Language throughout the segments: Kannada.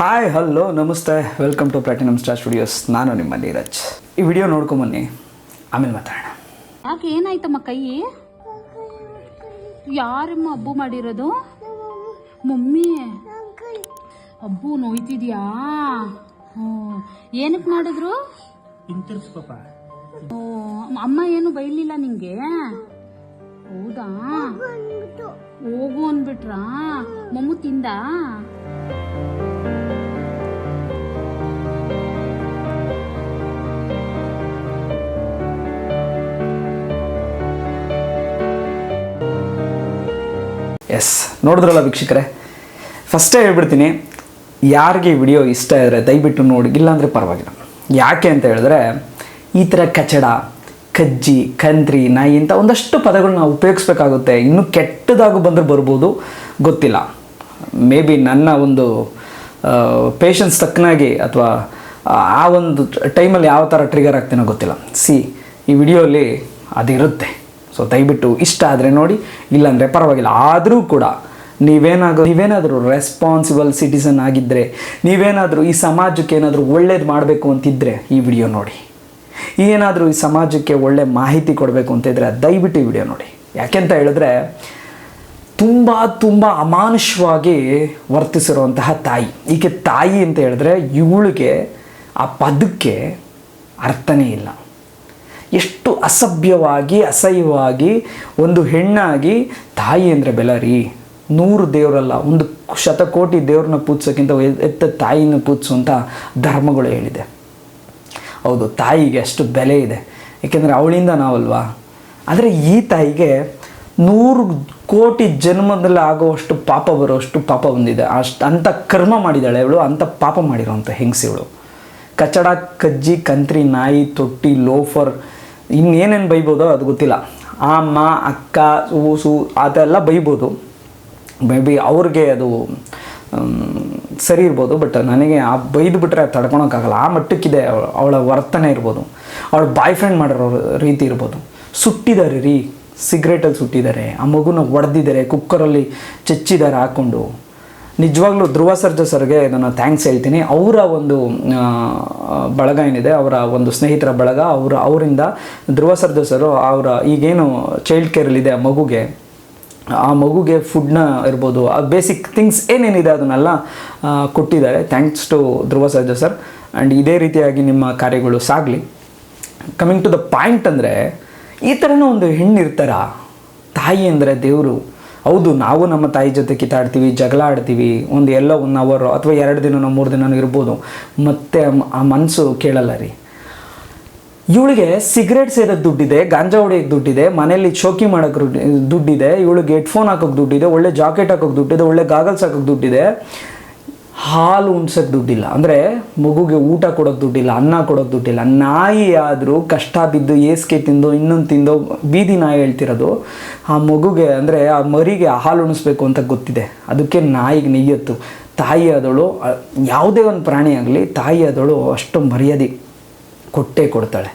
ಹಾಯ್ ಹಲೋ ನಮಸ್ತೆ. Welcome to platinum star studios ನಾನು ನಿಮ್ಮ ನೀರಜ್. ಈ ವಿಡಿಯೋ ನೋಡ್ಕೊಂಬನ್ನಿ ಆಮೇಲೆ ಮಾತಾಡೋಣ. ಯಾಕೆ ಏನಾಯ್ತಮ್ಮ ಕೈ? ಯಾರಮ್ಮ ಹಬ್ಬು ಮಾಡಿರೋದು? ಮಮ್ಮಿ. ಹಬ್ಬು ನೋಯ್ತಿದ್ಯಾ? ಹ್ಞೂ. ಏನಕ್ಕೆ ಮಾಡಿದ್ರು? ಓ ಅಮ್ಮ ಏನು ಬೈಲಿಲ್ಲ ನಿಂಗೆ? ಹೌದಾ? ಹೋಗು ಅಂದ್ಬಿಟ್ರಾ? ಮಮ್ಮು ತಿಂದ? ಎಸ್. ನೋಡಿದ್ರಲ್ಲ ವೀಕ್ಷಕರೇ? ಫಸ್ಟೇ ಹೇಳ್ಬಿಡ್ತೀನಿ, ಯಾರಿಗೆ ವಿಡಿಯೋ ಇಷ್ಟ ಇದ್ದರೆ ದಯವಿಟ್ಟು ನೋಡಿ, ಇಲ್ಲಾಂದರೆ ಪರವಾಗಿಲ್ಲ. ಯಾಕೆ ಅಂತ ಹೇಳಿದ್ರೆ, ಈ ಥರ ಕಚಡ, ಕಜ್ಜಿ, ಕಂತ್ರಿ, ನಾಯಿ ಇಂಥ ಒಂದಷ್ಟು ಪದಗಳನ್ನ ಉಪಯೋಗಿಸ್ಬೇಕಾಗುತ್ತೆ. ಇನ್ನೂ ಕೆಟ್ಟದಾಗೂ ಬಂದರೆ ಬರ್ಬೋದು, ಗೊತ್ತಿಲ್ಲ. ಮೇ ಬಿ ನನ್ನ ಒಂದು ಪೇಷನ್ಸ್ ತಕ್ಕನಾಗಿ ಅಥವಾ, ಆ ಒಂದು ಟೈಮಲ್ಲಿ ಯಾವ ಥರ ಟ್ರಿಗರ್ ಆಗ್ತೀನೋ ಗೊತ್ತಿಲ್ಲ. ಸಿ ಈ ವಿಡಿಯೋಲಿ ಅದಿರುತ್ತೆ. ಸೊ ದಯವಿಟ್ಟು ಇಷ್ಟ ಆದರೆ ನೋಡಿ, ಇಲ್ಲಾಂದರೆ ಪರವಾಗಿಲ್ಲ. ಆದರೂ ಕೂಡ ನೀವೇನಾದರೂ ನೀವೇನಾದರೂ ರೆಸ್ಪಾನ್ಸಿಬಲ್ ಸಿಟಿಸನ್ ಆಗಿದ್ದರೆ ನೀವೇನಾದರೂ ಈ ಸಮಾಜಕ್ಕೆ ಏನಾದರೂ ಒಳ್ಳೇದು ಮಾಡಬೇಕು ಅಂತಿದ್ದರೆ ಈ ವಿಡಿಯೋ ನೋಡಿ. ಏನಾದರೂ ಈ ಸಮಾಜಕ್ಕೆ ಒಳ್ಳೆ ಮಾಹಿತಿ ಕೊಡಬೇಕು ಅಂತ ಇದ್ರೆ ದಯವಿಟ್ಟು ಈ ವಿಡಿಯೋ ನೋಡಿ. ಯಾಕೆಂತ ಹೇಳಿದ್ರೆ, ತುಂಬ ತುಂಬ ಅಮಾನುಷವಾಗಿ ವರ್ತಿಸಿರುವಂತಹ ತಾಯಿ. ಈಕೆ ತಾಯಿ ಅಂತ ಹೇಳಿದ್ರೆ, ಇವಳಿಗೆ ಆ ಪದಕ್ಕೆ ಅರ್ಥನೇ ಇಲ್ಲ. ಎಷ್ಟು ಅಸಭ್ಯವಾಗಿ, ಅಸಹ್ಯವಾಗಿ ಒಂದು ಹೆಣ್ಣಾಗಿ, ತಾಯಿ ಅಂದರೆ ಬೆಲರಿ. ರೀ ನೂರು ದೇವರಲ್ಲ, ಒಂದು ಶತಕೋಟಿ ದೇವ್ರನ್ನ ಪೂಜಿಸೋಕ್ಕಿಂತ ಎತ್ತ ತಾಯಿನ ಪೂಜಿಸುವಂಥ ಧರ್ಮಗಳು ಹೇಳಿದೆ. ಹೌದು, ತಾಯಿಗೆ ಅಷ್ಟು ಬೆಲೆ ಇದೆ. ಏಕೆಂದರೆ ಅವಳಿಂದ ನಾವಲ್ವಾ? ಆದರೆ ಈ ತಾಯಿಗೆ ನೂರು ಕೋಟಿ ಜನ್ಮದಲ್ಲಿ ಆಗುವಷ್ಟು ಪಾಪ ಬರುವಷ್ಟು ಪಾಪ ಬಂದಿದೆ ಅಷ್ಟು ಅಂಥ ಕರ್ಮ ಮಾಡಿದಾಳೆ ಅವಳು ಅಂಥ ಪಾಪ ಮಾಡಿರೋಂಥ ಹೆಂಗಸಿವಳು ಕಚಡ, ಕಜ್ಜಿ, ಕಂತ್ರಿ, ನಾಯಿ, ತೊಟ್ಟಿ, ಲೋಫರ್ ಇನ್ನೇನೇನು ಬೈಬೋದೋ ಅದು ಗೊತ್ತಿಲ್ಲ. ಅಮ್ಮ, ಅಕ್ಕ ಊಸು ಅದೆಲ್ಲ ಬೈಬೋದು. ಮೇ ಬಿ, ಅವ್ರಿಗೆ ಅದು ಸರಿ ಇರ್ಬೋದು, ಬಟ್ ನನಗೆ ಆ ಬೈದು ಬಿಟ್ಟರೆ ತಡ್ಕೊಳೋಕ್ಕಾಗಲ್ಲ. ಆ ಮಟ್ಟಕ್ಕಿದೆ ಅವಳ- ವರ್ತನೆ ಇರ್ಬೋದು. ಅವಳ ಬಾಯ್ ಫ್ರೆಂಡ್ ಮಾಡಿರೋ ರೀತಿ ಇರ್ಬೋದು. ಸುಟ್ಟಿದ್ದಾರೆ ರೀ. ಸಿಗರೇಟಲ್ಲಿ ಸುಟ್ಟಿದ್ದಾರೆ. ಆ ಮಗುನ ಹೊಡೆದಿದ್ದಾರೆ ಕುಕ್ಕರಲ್ಲಿ ಚಚ್ಚಿದ್ದಾರೆ ಹಾಕ್ಕೊಂಡು ನಿಜವಾಗ್ಲೂ ಧ್ರುವ ಸರ್ಜಾ ಸರ್ಗೆ ನಾನು ಥ್ಯಾಂಕ್ಸ್ ಹೇಳ್ತೀನಿ. ಅವರ ಒಂದು ಬಳಗ ಏನಿದೆ, ಅವರ ಒಂದು ಸ್ನೇಹಿತರ ಬಳಗ, ಅವರ, ಅವರಿಂದ ಧ್ರುವ ಸರ್ಜಾ ಸರು ಅವರ ಈಗೇನು ಚೈಲ್ಡ್ ಕೇರಲ್ಲಿದೆ ಆ ಮಗುಗೆ ಆ ಮಗುಗೆ ಫುಡ್ನ ಇರ್ಬೋದು, ಆ ಬೇಸಿಕ್ ಥಿಂಗ್ಸ್ ಏನೇನಿದೆ ಅದನ್ನೆಲ್ಲ ಕೊಟ್ಟಿದ್ದಾರೆ. Thanks to Dhruva Sarja sir. And ಇದೇ ರೀತಿಯಾಗಿ ನಿಮ್ಮ ಕಾರ್ಯಗಳು ಸಾಗಲಿ. ಕಮಿಂಗ್ ಟು ದ ಪಾಯಿಂಟ್ ಅಂದರೆ, ಈ ಥರನೂ ಒಂದು ಹೆಣ್ಣು ಇರ್ತಾರ ತಾಯಿ ಅಂದರೆ ದೇವರು. ಹೌದು, ನಾವು ನಮ್ಮ ತಾಯಿ ಜೊತೆ ಕಿತ್ತಾಡ್ತೀವಿ, ಜಗಳ ಆಡ್ತೀವಿ, ಒಂದು ಎಲ್ಲೋ ಒನ್ ಅವರ್ ಅಥವಾ ಎರಡು ದಿನನೋ ಮೂರು ದಿನನೋ ಇರ್ಬೋದು. ಮತ್ತೆ ಆ ಮನಸ್ಸು ಕೇಳಲ್ಲ ರೀ. ಇವಳಿಗೆ ಸಿಗರೇಟ್ ಸೇರೋದು ದುಡ್ಡಿದೆ, ಗಾಂಜಾ ಹೊಡೆಯೋಕ್ಕೆ ದುಡ್ಡಿದೆ ಮನೇಲಿ ಶೋಕಿ ಮಾಡೋಕ್ಕೆ ದುಡ್ಡಿ- ದುಡ್ಡಿದೆ, ಇವಳಿಗೆ ಹೆಡ್ಫೋನ್ ಹಾಕೋಕ್ಕೆ ದುಡ್ಡಿದೆ, ಒಳ್ಳೆ ಜಾಕೆಟ್ ಹಾಕೋಕ್ಕೆ ದುಡ್ಡಿದೆ, ಒಳ್ಳೆ ಗಾಗಲ್ಸ್ ಹಾಕೋಕ್ಕೆ ದುಡ್ಡಿದೆ. ಹಾಲು ಉಣ್ಸೋಕ್ಕೆ ದುಡ್ಡಿಲ್ಲ. ಅಂದರೆ ಮಗುಗೆ ಊಟ ಕೊಡೋಕ್ಕೆ ದುಡ್ಡಿಲ್ಲ, ಅನ್ನ ಕೊಡೋಕ್ಕೆ ದುಡ್ಡಿಲ್ಲ. ನಾಯಿ ಆದರೂ ಕಷ್ಟ ಬಿದ್ದು ಏಸ್ಕೆ ತಿಂದು, ಇನ್ನೊಂದು ತಿಂದು ಬೀದಿ ನಾಯಿ ಹೇಳ್ತಿರೋದು, ಆ ಮಗುಗೆ ಅಂದರೆ ಆ ಮರಿಗೆ ಹಾಲು ಉಣಿಸ್ಬೇಕು ಅಂತ ಗೊತ್ತಿದೆ. ಅದಕ್ಕೆ ನಾಯಿಗೆ ನೆಯ್ಯತ್ತು. ತಾಯಿ ಆದವಳು ಯಾವುದೇ ಒಂದು ಪ್ರಾಣಿ ಆಗಲಿ ತಾಯಿ ಆದವಳು ಅಷ್ಟು ಮರ್ಯಾದೆ ಕೊಟ್ಟೇ ಕೊಡ್ತಾಳೆ.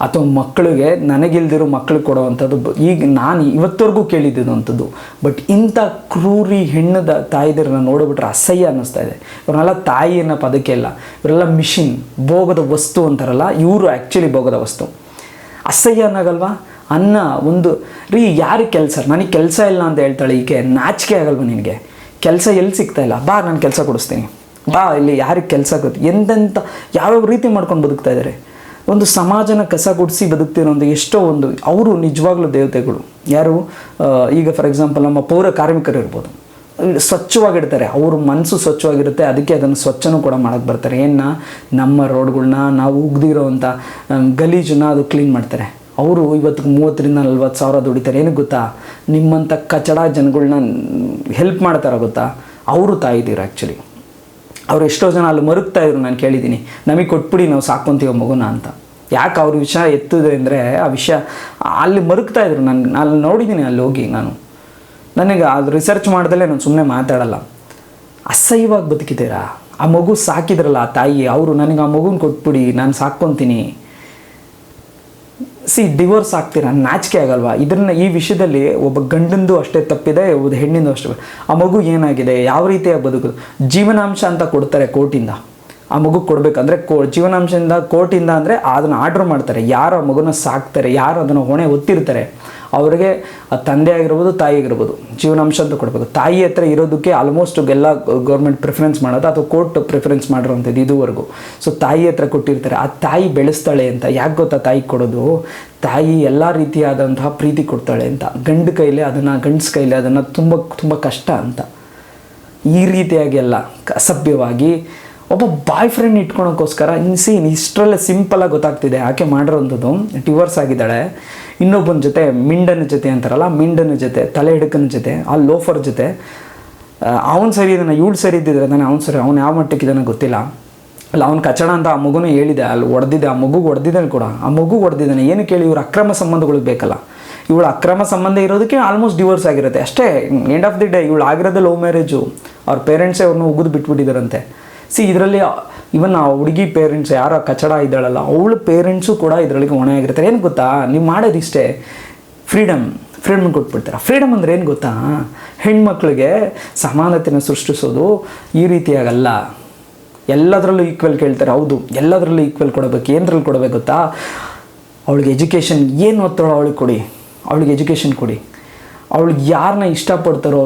ಅಥವಾ ಮಕ್ಕಳಿಗೆ ನನಗಿಲ್ದಿರೋ ಮಕ್ಕಳಿಗೆ ಕೊಡುವಂಥದ್ದು. ಈಗ ನಾನು ಇವತ್ತವರೆಗೂ ಕೇಳಿದ್ದಂಥದ್ದು ಬಟ್ ಇಂಥ ಕ್ರೂರಿ ಹೆಣ್ಣದ ತಾಯಿದರನ್ನ ನೋಡಿಬಿಟ್ರೆ ಅಸಹ್ಯ ಅನ್ನಿಸ್ತಾ ಇದೆ. ಇವರೆಲ್ಲ ತಾಯಿ ಅನ್ನೋ ಪದಕ್ಕೆ ಇಲ್ಲ. ಇವರೆಲ್ಲ ಮಿಷಿನ್, ಭೋಗದ ವಸ್ತು ಅಂತಾರಲ್ಲ, ಇವರು ಆ್ಯಕ್ಚುಲಿ ಭೋಗದ ವಸ್ತು. ಅಸಹ್ಯ ಅನ್ನೋಗಲ್ವಾ? ಅನ್ನ ಒಂದು, ರೀ ಯಾರಿಗೆ ಕೆಲಸ? ನನಗೆ ಕೆಲಸ ಇಲ್ಲ ಅಂತ ಹೇಳ್ತಾಳೆ ಈಕೆ, ನಾಚಿಕೆ ಆಗಲ್ವಾ ನಿನಗೆ? ಕೆಲಸ ಎಲ್ಲಿ ಸಿಗ್ತಾ ಇಲ್ಲ? ಬಾ, ನಾನು ಕೆಲಸ ಕೊಡಿಸ್ತೀನಿ. ಬಾ, ಇಲ್ಲಿ ಯಾರಿಗೆ ಕೆಲಸ ಆಗುತ್ತೆ? ಎಂತೆಂಥ, ಯಾವ್ಯಾವ ರೀತಿ ಮಾಡ್ಕೊಂಡು ಬದುಕ್ತಾ ಇದ್ದಾರೆ ಒಂದು ಸಮಾಜನ ಕಸ ಗುಡಿಸಿ ಬದುಕ್ತಿರೋ ಒಂದು ಎಷ್ಟೋ ಒಂದು, ಅವರು ನಿಜವಾಗ್ಲೂ ದೇವತೆಗಳು. ಯಾರು? ಈಗ ಫಾರ್ ಎಕ್ಸಾಂಪಲ್ ನಮ್ಮ ಪೌರ ಕಾರ್ಮಿಕರು ಇರ್ಬೋದು. ಸ್ವಚ್ಛವಾಗಿಡ್ತಾರೆ ಅವ್ರ ಮನಸ್ಸು ಸ್ವಚ್ಛವಾಗಿರುತ್ತೆ. ಅದಕ್ಕೆ ಅದನ್ನು ಸ್ವಚ್ಛನೂ ಕೂಡ ಮಾಡೋಕ್ಕೆ ಬರ್ತಾರೆ. ಏನು ನಮ್ಮ ರೋಡ್ಗಳನ್ನ ನಾವು ಉಗ್ದಿರೋವಂಥ ಗಲೀಜನ್ನ ಅದು ಕ್ಲೀನ್ ಮಾಡ್ತಾರೆ. ಅವರು ಇವತ್ತು ಮೂವತ್ತರಿಂದ ನಲ್ವತ್ತು ಸಾವಿರ ದುಡಿತಾರೆ. ಏನಕ್ಕೆ ಗೊತ್ತಾ? ನಿಮ್ಮಂಥ ಕಚಡ ಜನಗಳನ್ನ ಹೆಲ್ಪ್ ಮಾಡ್ತಾರ ಗೊತ್ತಾ? ಅವರು ತಾಯಿದ್ದೀರ ಆ್ಯಕ್ಚುಲಿ ಅವ್ರು ಎಷ್ಟೋ ಜನ ಅಲ್ಲಿ ಮರುಗ್ತಾ ಇದ್ರು, ನಾನು ಕೇಳಿದ್ದೀನಿ ನಮಗೆ ಕೊಟ್ಬಿಡಿ, ನಾವು ಸಾಕೊಂತೀವಿ ಮಗುನ ಅಂತ. ಯಾಕೆ ಅವ್ರ ವಿಷಯ ಎತ್ತಿದೆ ಅಂದರೆ ಆ ವಿಷಯ ಅಲ್ಲಿ ಮರುಗ್ತಾ ಇದ್ರು. ನಾನು ನಾನು ನೋಡಿದ್ದೀನಿ ಅಲ್ಲಿ ಹೋಗಿ ನಾನು. ನನಗೆ ಅದು ರಿಸರ್ಚ್ ಮಾಡ್ದಲೇ ನಾನು ಸುಮ್ಮನೆ ಮಾತಾಡಲ್ಲ. ಅಸಹ್ಯವಾಗಿ ಬದುಕಿದ್ದೀರಾ? ಆ ಮಗು ಸಾಕಿದ್ರಲ್ಲ ಆ ತಾಯಿ, ಅವರು ನನಗೆ ಆ ಮಗುನ ಕೊಟ್ಬಿಡಿ, ನಾನು ಸಾಕ್ಕೊತೀನಿ. ಸಿ ಡಿವೋರ್ಸ್ ಆಗ್ತೀರಾ? ನಾಚಿಕೆ ಆಗಲ್ವಾ? ಇದನ್ನ ಈ ವಿಷಯದಲ್ಲಿ ಒಬ್ಬ ಗಂಡಂದು ಅಷ್ಟೇ ತಪ್ಪಿದೆ, ಒಬ್ಬ ಹೆಣ್ಣಿಂದು ಅಷ್ಟೇ ಆ ಮಗು ಏನಾಗಿದೆ? ಯಾವ ರೀತಿಯ ಬದುಕು? ಜೀವನಾಂಶ ಅಂತ ಕೊಡ್ತಾರೆ ಕೋರ್ಟಿಂದ. ಆ ಮಗು ಕೊಡಬೇಕಂದ್ರೆ ಕೋ, ಜೀವನಾಂಶದಿಂದ, ಕೋರ್ಟಿಂದ ಅಂದರೆ ಅದನ್ನು ಆರ್ಡ್ರ್ ಮಾಡ್ತಾರೆ. ಯಾರು ಆ ಮಗುನ ಸಾಕ್ತಾರೆ? ಯಾರು ಅದನ್ನು ಹೊಣೆ ಹೊತ್ತಿರ್ತಾರೆ? ಅವರಿಗೆ ತಂದೆ ಆಗಿರ್ಬೋದು, ತಾಯಿ ಆಗಿರ್ಬೋದು ಜೀವನಾಂಶ ಅಂತ ಕೊಡಬೇಕು ತಾಯಿ ಹತ್ರ ಇರೋದಕ್ಕೆ ಆಲ್ಮೋಸ್ಟ್ ಎಲ್ಲ ಗೌರ್ಮೆಂಟ್ ಪ್ರಿಫರೆನ್ಸ್ ಮಾಡೋದು, ಅಥವಾ ಕೋರ್ಟ್ ಪ್ರಿಫರೆನ್ಸ್ ಮಾಡಿರೋಂಥದ್ದು ಇದುವರೆಗೂ. ಸೊ ತಾಯಿ ಹತ್ರ ಕೊಟ್ಟಿರ್ತಾರೆ. ಆ ತಾಯಿ ಬೆಳೆಸ್ತಾಳೆ ಅಂತ, ಯಾಕೆ ಗೊತ್ತಾ ತಾಯಿ ಕೊಡೋದು? ತಾಯಿ ಎಲ್ಲ ರೀತಿಯಾದಂತಹ ಪ್ರೀತಿ ಕೊಡ್ತಾಳೆ ಅಂತ. ಗಂಡು ಕೈಲಿ ಅದನ್ನು, ಗಂಡ್ಸ್ ಕೈಲಿ ಅದನ್ನು ತುಂಬ ತುಂಬ ಕಷ್ಟ ಅಂತ. ಈ ರೀತಿಯಾಗಿ ಎಲ್ಲ ಅಸಭ್ಯವಾಗಿ ಒಬ್ಬ ಬಾಯ್ ಫ್ರೆಂಡ್ ಇಟ್ಕೊಳಕ್ಕೋಸ್ಕರ ಸೀನ್ ಇಷ್ಟರಲ್ಲೇ ಸಿಂಪಲಾಗಿ ಗೊತ್ತಾಗ್ತಿದೆ. ಆಕೆ ಮಾಡಿರೋಂಥದ್ದು ಡಿವೋರ್ಸ್ ಆಗಿದ್ದಾಳೆ. ಇನ್ನೊಬ್ಬನ ಜೊತೆ ಮಿಂಡನ ಜೊತೆ ಅಂತಾರಲ್ಲ, ಮಿಂಡನ ಜೊತೆ, ತಲೆ ಹಿಡಕನ ಜೊತೆ, ಆ ಲೋಫರ್ ಜೊತೆ ಅವನು ಸರಿ ಇದ್ದಾನೆ, ಇವಳು ಸರಿ ಇದ್ದಿದ್ರೆ ನಾನು ಅವ್ನು ಸರಿ, ಅವ್ನು ಯಾವ ಮಟ್ಟಕ್ಕೆ ಇದನ್ನು ಗೊತ್ತಿಲ್ಲ. ಅಲ್ಲ, ಅವ್ನು ಕಚಡ ಅಂತ ಆ ಮಗುನೂ ಹೇಳಿದೆ, ಅಲ್ಲಿ ಹೊಡೆದಿದ್ದೆ ಆ ಮಗು ಹೊಡೆದಿದ್ದಾನೆ ಕೂಡ, ಆ ಮಗು ಹೊಡೆದಿದ್ದಾನೆ ಏನು ಕೇಳಿ ಇವ್ರ ಅಕ್ರಮ ಸಂಬಂಧಗಳಿಗೆ ಬೇಕಲ್ಲ. ಇವಳು ಅಕ್ರಮ ಸಂಬಂಧ ಇರೋದಕ್ಕೆ ಆಲ್ಮೋಸ್ಟ್ ಡಿವೋರ್ಸ್ ಆಗಿರುತ್ತೆ. ಅಷ್ಟೇ ಎಂಡ್ ಆಫ್ ದಿ ಡೇ ಇವಳು ಆಗಿರೋದೇ ಲವ್ ಮ್ಯಾರೇಜು ಅವ್ರ ಪೇರೆಂಟ್ಸೇ ಅವ್ರನ್ನ ಉಗಿದು ಬಿಟ್ಬಿಟ್ಟಿದ್ದಾರಂತೆ. ಸಿ ಇದರಲ್ಲಿ ಇವನ್ ಆ ಹುಡುಗಿ ಪೇರೆಂಟ್ಸ್ ಯಾರೋ ಕಚಡ ಇದ್ದಾಳಲ್ಲ, ಅವಳ ಪೇರೆಂಟ್ಸು ಕೂಡ ಇದರೊಳಗೆ ಹೊಣೆ ಆಗಿರ್ತಾರೆ. ಏನು ಗೊತ್ತಾ? ನೀವು ಮಾಡೋದಿಷ್ಟೇ ಫ್ರೀಡಮ್ ಫ್ರೀಡಮ್ ಕೊಟ್ಬಿಡ್ತಾರೆ? ಫ್ರೀಡಮ್ ಅಂದ್ರೆ ಏನು ಗೊತ್ತಾ? ಹೆಣ್ಮಕ್ಳಿಗೆ ಸಮಾನತೆನ ಸೃಷ್ಟಿಸೋದು ಈ ರೀತಿಯಾಗಲ್ಲ. ಎಲ್ಲದರಲ್ಲೂ ಈಕ್ವಲ್ ಕೇಳ್ತಾರೆ. ಹೌದು, ಎಲ್ಲದರಲ್ಲೂ ಈಕ್ವಲ್ ಕೊಡಬೇಕು. ಏನರಲ್ಲಿ ಕೊಡಬೇಕು ಗೊತ್ತಾ? ಅವಳಿಗೆ ಎಜುಕೇಷನ್ ಏನು ಓದ್ತಾಳೋ ಅವಳಿಗೆ ಕೊಡಿ? ಅವಳಿಗೆ ಎಜುಕೇಷನ್ ಕೊಡಿ. ಅವಳಿಗೆ ಯಾರನ್ನ ಇಷ್ಟಪಡ್ತಾರೋ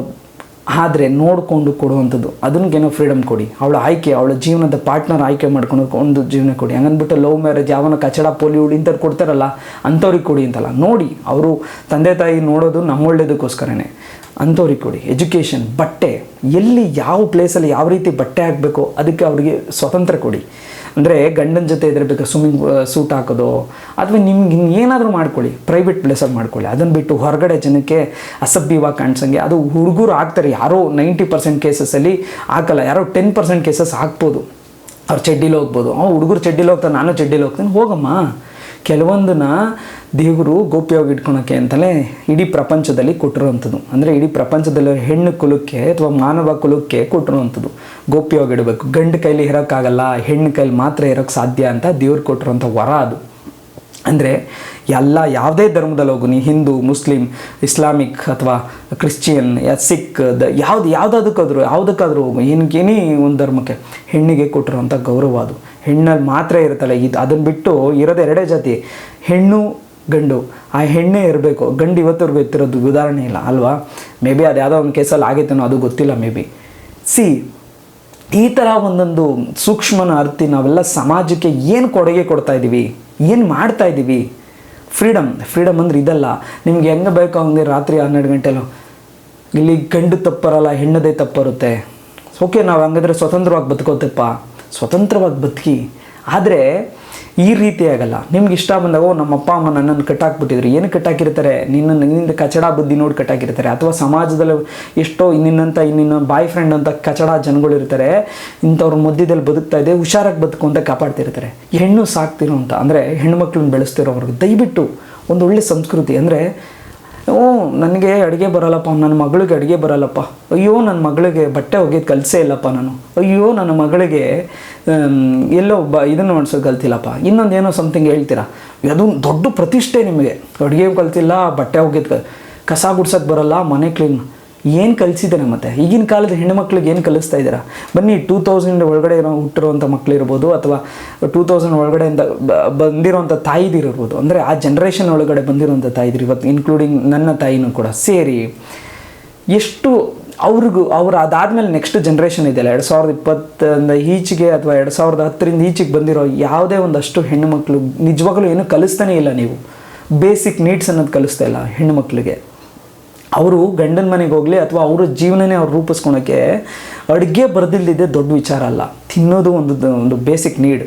ಆದರೆ ನೋಡಿಕೊಂಡು ಕೊಡುವಂಥದ್ದು. ಅದನ್ಗೇನೋ ಫ್ರೀಡಮ್ ಕೊಡಿ. ಅವಳ ಆಯ್ಕೆ, ಅವಳ ಜೀವನದ ಪಾರ್ಟ್ನರ್ ಆಯ್ಕೆ ಮಾಡ್ಕೊಂಡು ಒಂದು ಜೀವನ ಕೊಡಿ. ಹಂಗನ್ಬಿಟ್ಟು ಲವ್ ಮ್ಯಾರೇಜ್ ಯಾವನ ಕಚಡ ಪೋಲಿವುಡ್ ಇಂಥವ್ರು ಕೊಡ್ತಾರಲ್ಲ, ಅಂಥವ್ರಿಗೆ ಕೊಡಿ ಅಂತಲ್ಲ. ನೋಡಿ, ಅವರು ತಂದೆ ತಾಯಿ ನೋಡೋದು ನಮ್ಮ ಒಳ್ಳೇದಕ್ಕೋಸ್ಕರನೇ. ಅಂಥವ್ರಿಗೆ ಕೊಡಿ. ಎಜುಕೇಷನ್ ಬಟ್ಟೆ. ಎಲ್ಲಿ ಯಾವ ಪ್ಲೇಸಲ್ಲಿ ಯಾವ ರೀತಿ ಬಟ್ಟೆ ಹಾಕಬೇಕು ಅದಕ್ಕೆ ಅವರಿಗೆ ಸ್ವತಂತ್ರ ಕೊಡಿ. ಅಂದರೆ ಗಂಡನ ಜೊತೆ ಇದ್ರಬೇಕು ಸ್ವಿಮ್ಮಿಂಗ್ ಸೂಟ್ ಹಾಕೋದು? ಅಥವಾ ನಿಮ್ಗೆ ಏನಾದರೂ ಮಾಡ್ಕೊಳ್ಳಿ ಪ್ರೈವೇಟ್ ಪ್ಲೇಸಲ್ಲಿ ಮಾಡ್ಕೊಳ್ಳಿ. ಅದನ್ನು ಬಿಟ್ಟು ಹೊರಗಡೆ ಜನಕ್ಕೆ ಅಸಭ್ಯವಾಗಿ ಕಾಣಿಸಂಗೆ. ಅದು ಹುಡುಗರು ಹಾಕ್ತಾರೆ. ಯಾರೋ ನೈಂಟಿ ಪರ್ಸೆಂಟ್ ಕೇಸಸಲ್ಲಿ ಹಾಕಲ್ಲ. ಯಾರೋ ಟೆನ್ ಪರ್ಸೆಂಟ್ ಕೇಸಸ್ ಹಾಕ್ಬೋದು. ಅವ್ರು ಚಡ್ಡಿಲಿ ಹೋಗ್ಬೋದು. ಅವ್ನು ಹುಡುಗರು ಚಡ್ಡಿಲಿ ಹೋಗ್ತಾರೆ ನಾನು ಚಡ್ಡಿಲಿ ಹೋಗ್ತೀನಿ. ಹೋಗಮ್ಮ. ಕೆಲವೊಂದನ್ನ ದೇವರು ಗೋಪ್ಯವಾಗಿ ಇಟ್ಕೊಳಕ್ಕೆ ಅಂತಲೇ ಇಡೀ ಪ್ರಪಂಚದಲ್ಲಿ ಕೊಟ್ಟಿರುವಂಥದ್ದು. ಅಂದರೆ ಇಡೀ ಪ್ರಪಂಚದಲ್ಲಿ ಹೆಣ್ಣು ಕುಲಕ್ಕೆ ಅಥವಾ ಮಾನವ ಕುಲಕ್ಕೆ ಕೊಟ್ಟಿರುವಂಥದ್ದು. ಗೋಪ್ಯವಾಗಿ ಇಡಬೇಕು ಗಂಡು ಕೈಲಿ ಇರೋಕ್ಕಾಗಲ್ಲ, ಹೆಣ್ಣು ಕೈಲಿ ಮಾತ್ರ ಇರೋಕ್ಕೆ ಸಾಧ್ಯ ಅಂತ ದೇವ್ರು ಕೊಟ್ಟಿರೋಂಥ ವರ ಅದು. ಅಂದರೆ ಎಲ್ಲ ಯಾವುದೇ ಧರ್ಮದಲ್ಲಿ ಹೋಗು, ನೀ ಹಿಂದೂ, ಮುಸ್ಲಿಂ, ಇಸ್ಲಾಮಿಕ್ ಅಥವಾ ಕ್ರಿಶ್ಚಿಯನ್ ಸಿಖ್, ದ ಯಾವ್ದು ಯಾವುದಕ್ಕಾದ್ರೂ ಯಾವುದಕ್ಕಾದ್ರೂ ಹೋಗು. ಏನಕ್ಕೇನೇ ಏನೇ ಒಂದು ಧರ್ಮಕ್ಕೆ ಹೆಣ್ಣಿಗೆ ಕೊಟ್ಟಿರುವಂಥ ಗೌರವ ಅದು. ಹೆಣ್ಣಲ್ಲಿ ಮಾತ್ರ ಇರುತ್ತಲ್ಲ, ಇದು ಅದನ್ನು ಬಿಟ್ಟು ಇರೋದು ಎರಡೇ ಜಾತಿ, ಹೆಣ್ಣು, ಗಂಡು. ಆ ಹೆಣ್ಣೇ ಇರಬೇಕು. ಗಂಡು ಇವತ್ತವರೆಗೂ ಎತ್ತಿರೋದು ಉದಾಹರಣೆ ಇಲ್ಲ, ಅಲ್ವಾ? ಮೇ ಬಿ ಅದು ಯಾವುದೋ ಒಂದು ಕೇಸಲ್ಲಿ ಆಗೈತೇನೋ ಅದು ಗೊತ್ತಿಲ್ಲ ಮೇ ಬಿ ಸಿ ಈ ಥರ ಒಂದೊಂದು ಸೂಕ್ಷ್ಮನ ಅರ್ಥಿ ನಾವೆಲ್ಲ ಸಮಾಜಕ್ಕೆ ಏನು ಕೊಡುಗೆ ಕೊಡ್ತಾ ಇದ್ದೀವಿ ಏನು ಮಾಡ್ತಾ ಇದ್ದೀವಿ ಫ್ರೀಡಮ್ ಫ್ರೀಡಮ್ ಅಂದ್ರೆ ಇದಲ್ಲ. ನಿಮ್ಗೆ ಹೆಂಗೆ ಬೇಕೋ ಹಂಗೆ ರಾತ್ರಿ ಹನ್ನೆರಡು ಗಂಟೆಲೋ? ಇಲ್ಲಿ ಗಂಡು ತಪ್ಪರಲ್ಲ, ಹೆಣ್ಣದೇ ತಪ್ಪರುತ್ತೆ. ಓಕೆ ನಾವು ಹಂಗಾದ್ರೆ ಸ್ವತಂತ್ರವಾಗಿ ಬದುಕೋತಪ್ಪ. ಸ್ವತಂತ್ರವಾಗಿ ಬದುಕಿ. ಆದರೆ ಈ ರೀತಿ ಆಗಲ್ಲ. ನಿಮ್ಗೆ ಇಷ್ಟ ಬಂದಾಗ ನಮ್ಮ ಅಪ್ಪ ಅಮ್ಮ ನನ್ನನ್ನು ಕಟ್ಟಾಕ್ಬಿಟ್ಟಿದ್ರು. ಏನು ಕಟ್ಟಾಕಿರ್ತಾರೆ? ನಿನ್ನ ನಿನ್ನಿಂದ ಕಚಡ ಬುದ್ಧಿ ನೋಡಿ ಕಟ್ಟಾಕಿರ್ತಾರೆ. ಅಥವಾ ಸಮಾಜದಲ್ಲಿ ಎಷ್ಟೋ ಇನ್ನಿನ್ನಂಥ ಇನ್ನಿನ್ನ ಬಾಯ್ ಫ್ರೆಂಡ್ ಅಂತ ಕಚಡ ಜನಗಳಿರ್ತಾರೆ ಇಂಥವ್ರ ಮಧ್ಯದಲ್ಲಿ ಬದುಕ್ತಾ ಇದೆ ಹುಷಾರಾಗಿ ಬದುಕು ಅಂತ ಕಾಪಾಡ್ತಿರ್ತಾರೆ. ಹೆಣ್ಣು ಸಾಕ್ತಿರೋ ಅಂತ. ಅಂದರೆ ಹೆಣ್ಣು ಮಕ್ಕಳನ್ನ ಬೆಳೆಸ್ತಿರೋವ್ರಿಗೆ. ದಯವಿಟ್ಟು ಒಂದು ಒಳ್ಳೆ ಸಂಸ್ಕೃತಿ. ಅಂದರೆ ಓ, ನನಗೆ ಅಡುಗೆ ಬರಲ್ಲಪ್ಪ, ನನ್ನ ಮಗಳಿಗೆ ಅಡುಗೆ ಬರಲ್ಲಪ್ಪ. ಅಯ್ಯೋ, ನನ್ನ ಮಗಳಿಗೆ ಬಟ್ಟೆ ಒಗೆದು ಕಲಿಸೇ ಇಲ್ಲಪ್ಪ ನಾನು. ಅಯ್ಯೋ, ನನ್ನ ಮಗಳಿಗೆ ಎಲ್ಲೋ ಬ ಇದನ್ನು ಮಾಡಿಸೋದು ಕಲ್ತಿಲ್ಲಪ್ಪ. ಇನ್ನೊಂದು ಏನೋ ಸಮಥಿಂಗ್ ಹೇಳ್ತೀರಾ? ಅದು ದೊಡ್ಡ ಪ್ರತಿಷ್ಠೆ ನಿಮಗೆ. ಅಡುಗೆ ಕಲ್ತಿಲ್ಲ, ಬಟ್ಟೆ ಒಗೆದು ಕ, ಕಸ ಗುಡ್ಸೋಕ್ಕೆ ಬರಲ್ಲ, ಮನೆ ಕ್ಲೀನ್ ಏನು ಕಲಿಸಿದ್ದಾರೆ ಮತ್ತೆ? ಈಗಿನ ಕಾಲದ ಹೆಣ್ಣುಮಕ್ಳಿಗೆ ಏನು ಕಲಿಸ್ತಾ ಇದ್ದೀರಾ? ಬನ್ನಿ ಟೂ ತೌಸಂಡ್ ಒಳಗಡೆ ಇರೋ ಹುಟ್ಟಿರುವಂಥ ಮಕ್ಕಳಿರ್ಬೋದು ಅಥವಾ ಟೂ ತೌಸಂಡ್ ಒಳಗಡೆಯಿಂದ ಬ- ಬಂದಿರೋಂಥ ತಾಯಿದಿರ್ಬೋದು ಅಂದರೆ ಆ ಜನ್ರೇಷನ್ ಒಳಗಡೆ ಬಂದಿರೋಂಥ ತಾಯಿದ್ರು ಇವತ್ತು ಇನ್ಕ್ಲೂಡಿಂಗ್ ನನ್ನ ತಾಯಿನೂ ಕೂಡ ಸೇರಿ ಎಷ್ಟು ಅವ್ರಿಗೂ, ಅವ್ರು ಅದಾದಮೇಲೆ ನೆಕ್ಸ್ಟ್ ಜನ್ರೇಷನ್ ಇದೆಯಲ್ಲ, ಎರಡು ಸಾವಿರದ ಇಪ್ಪತ್ತರಿಂದ ಈಚೆಗೆ ಅಥವಾ ಎರಡು ಸಾವಿರದ ಹತ್ತರಿಂದ ಈಚೆಗೆ ಬಂದಿರೋ ಯಾವುದೇ ಒಂದಷ್ಟು ಹೆಣ್ಣು ಮಕ್ಕಳು ನಿಜವಾಗ್ಲೂ ಏನೂ ಕಲಿಸ್ತಾನೇ ಇಲ್ಲ ನೀವು. ಬೇಸಿಕ್ ನೀಡ್ಸ್ ಅನ್ನೋದು ಕಲಿಸ್ತಾ ಇಲ್ಲ ಹೆಣ್ಣು ಮಕ್ಕಳಿಗೆ ಅವರು ಗಂಡನ ಮನೆಗೆ ಹೋಗಲಿ ಅಥವಾ ಅವರ ಜೀವನನೇ ಅವ್ರು ರೂಪಿಸ್ಕೊಳಕ್ಕೆ ಅಡುಗೆ ಬರೆದಿಲ್ಲದೆ ದೊಡ್ಡ ವಿಚಾರ ಅಲ್ಲ. ತಿನ್ನೋದು ಒಂದು ಒಂದು ಬೇಸಿಕ್ ನೀಡ್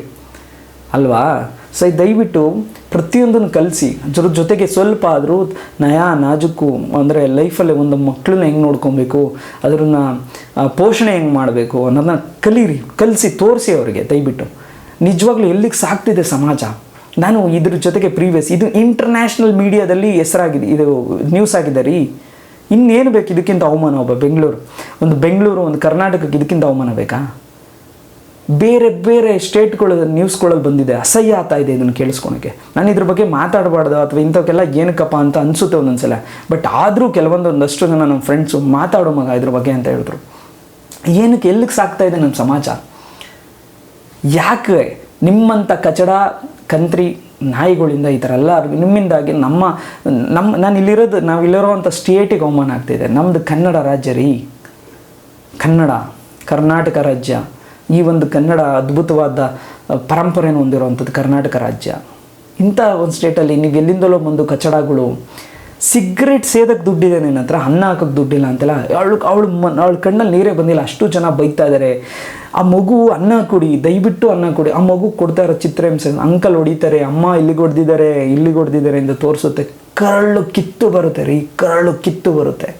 ಅಲ್ವಾ? ಸೊ ದಯವಿಟ್ಟು ಪ್ರತಿಯೊಂದನ್ನು ಕಲಿಸಿ ಅದ್ರ ಜೊತೆಗೆ ಸ್ವಲ್ಪ ಆದರೂ ನಯ, ನಾಜುಕು ಅಂದರೆ ಲೈಫಲ್ಲಿ ಒಂದು ಮಕ್ಕಳನ್ನ ಹೆಂಗೆ ನೋಡ್ಕೊಬೇಕು ಅದನ್ನು ಪೋಷಣೆ ಹೆಂಗೆ ಮಾಡಬೇಕು ಅನ್ನೋದನ್ನ ಕಲೀರಿ, ಕಲಿಸಿ, ತೋರಿಸಿ ಅವರಿಗೆ ದಯವಿಟ್ಟು. ನಿಜವಾಗ್ಲೂ ಎಲ್ಲಿಗೆ ಸಾಕ್ತಿದೆ ಸಮಾಜ? ನಾನು ಇದ್ರ ಜೊತೆಗೆ ಪ್ರೀವಿಯಸ್ ಇದು ಇಂಟರ್ನ್ಯಾಷನಲ್ ಮೀಡಿಯಾದಲ್ಲಿ ಹೆಸರಾಗಿದೆ, ಇದು ನ್ಯೂಸ್ ಆಗಿದೆ ರೀ ಇನ್ನೇನು ಬೇಕು ಇದಕ್ಕಿಂತ ಅವಮಾನ ಒಬ್ಬ ಬೆಂಗಳೂರು? ಒಂದು ಬೆಂಗಳೂರು, ಒಂದು ಕರ್ನಾಟಕಕ್ಕೆ ಇದಕ್ಕಿಂತ ಅವಮಾನ ಬೇಕಾ? ಬೇರೆ ಬೇರೆ ಸ್ಟೇಟ್ಗಳು ನ್ಯೂಸ್ಗಳಲ್ಲಿ ಬಂದಿದೆ, ಅಸಹ್ಯ ಆಗ್ತಾ ಇದೆ ಇದನ್ನು ಕೇಳಿಸ್ಕೊಳಕ್ಕೆ. ನಾನು ಇದ್ರ ಬಗ್ಗೆ ಮಾತಾಡಬಾರ್ದು, ಅಥವಾ ಇಂಥವಕ್ಕೆಲ್ಲ ಏನಕ್ಕಪ್ಪ ಅಂತ ಅನಿಸುತ್ತೆ ಒಂದೊಂದ್ಸಲ. ಬಟ್ ಆದರೂ ಕೆಲವೊಂದು ಒಂದಷ್ಟು ಜನ ನಮ್ಮ ಫ್ರೆಂಡ್ಸು ಮಾತಾಡೋ ಮಗ ಇದ್ರ ಬಗ್ಗೆ ಅಂತ ಹೇಳಿದ್ರು. ಏನಕ್ಕೆ ಎಲ್ಲಿಗೆ ಸಾಕ್ತಾ ಇದೆ ನಮ್ಮ ಸಮಾಜ ಯಾಕೆ ನಿಮ್ಮಂಥ ಕಚಡ ಕಂತ್ರಿ ನಾಯಿಗಳಿಂದ ಈ ಥರ ಎಲ್ಲ ನಿಮ್ಮಿಂದಾಗಿ ನಮ್ಮ ನಮ್ಮ, ನಾನು ಇಲ್ಲಿರೋದು, ನಾವು ಇಲ್ಲಿರೋವಂಥ ಸ್ಟೇಟಿಗೆ ಅವಮಾನ ಆಗ್ತಿದೆ. ನಮ್ಮದು ಕನ್ನಡ ರಾಜ್ಯ ರೀ. ಕನ್ನಡ, ಕರ್ನಾಟಕ ರಾಜ್ಯ. ಈ ಒಂದು ಕನ್ನಡ ಅದ್ಭುತವಾದ ಪರಂಪರೆಯನ್ನು ಹೊಂದಿರುವಂಥದ್ದು ಕರ್ನಾಟಕ ರಾಜ್ಯ. ಇಂಥ ಒಂದು ಸ್ಟೇಟಲ್ಲಿ ನೀವು ಎಲ್ಲಿಂದಲೋ ಬಂದು ಕಚಡಗಳು ಸಿಗರೇಟ್ ಸೇದಕ್ಕೆ ದುಡ್ಡಿದೆ ನಿನ್ನ ಹತ್ರ, ಅನ್ನ ಹಾಕೋಕ್ಕೆ ದುಡ್ಡಿಲ್ಲ ಅಂತೆಲ್ಲ, ಅವಳು ಅವಳು ಮ, ಅವಳ ಕಣ್ಣಲ್ಲಿ ನೀರೇ ಬಂದಿಲ್ಲ, ಅಷ್ಟು ಜನ ಬೈತಾ ಇದ್ದಾರೆ ಆ ಮಗು ಅನ್ನ ಕೊಡಿ, ದಯವಿಟ್ಟು ಅನ್ನ ಕೊಡಿ, ಆ ಮಗು ಕೊಡ್ತಾ ಇರೋ ಚಿತ್ರ ಹಿಂಸೆ ಅಂಕಲ್ ಹೊಡಿತಾರೆ, ಅಮ್ಮ ಇಲ್ಲಿಗೆ ಹೊಡೆದಿದ್ದಾರೆ ಇಲ್ಲಿಗೆ ಹೊಡೆದಿದ್ದಾರೆ ಎಂದು ತೋರಿಸುತ್ತೆ. ಕರಳು ಕಿತ್ತು ಬರುತ್ತೆ ರೀ, ಕರಳು ಕಿತ್ತು ಬರುತ್ತೆ.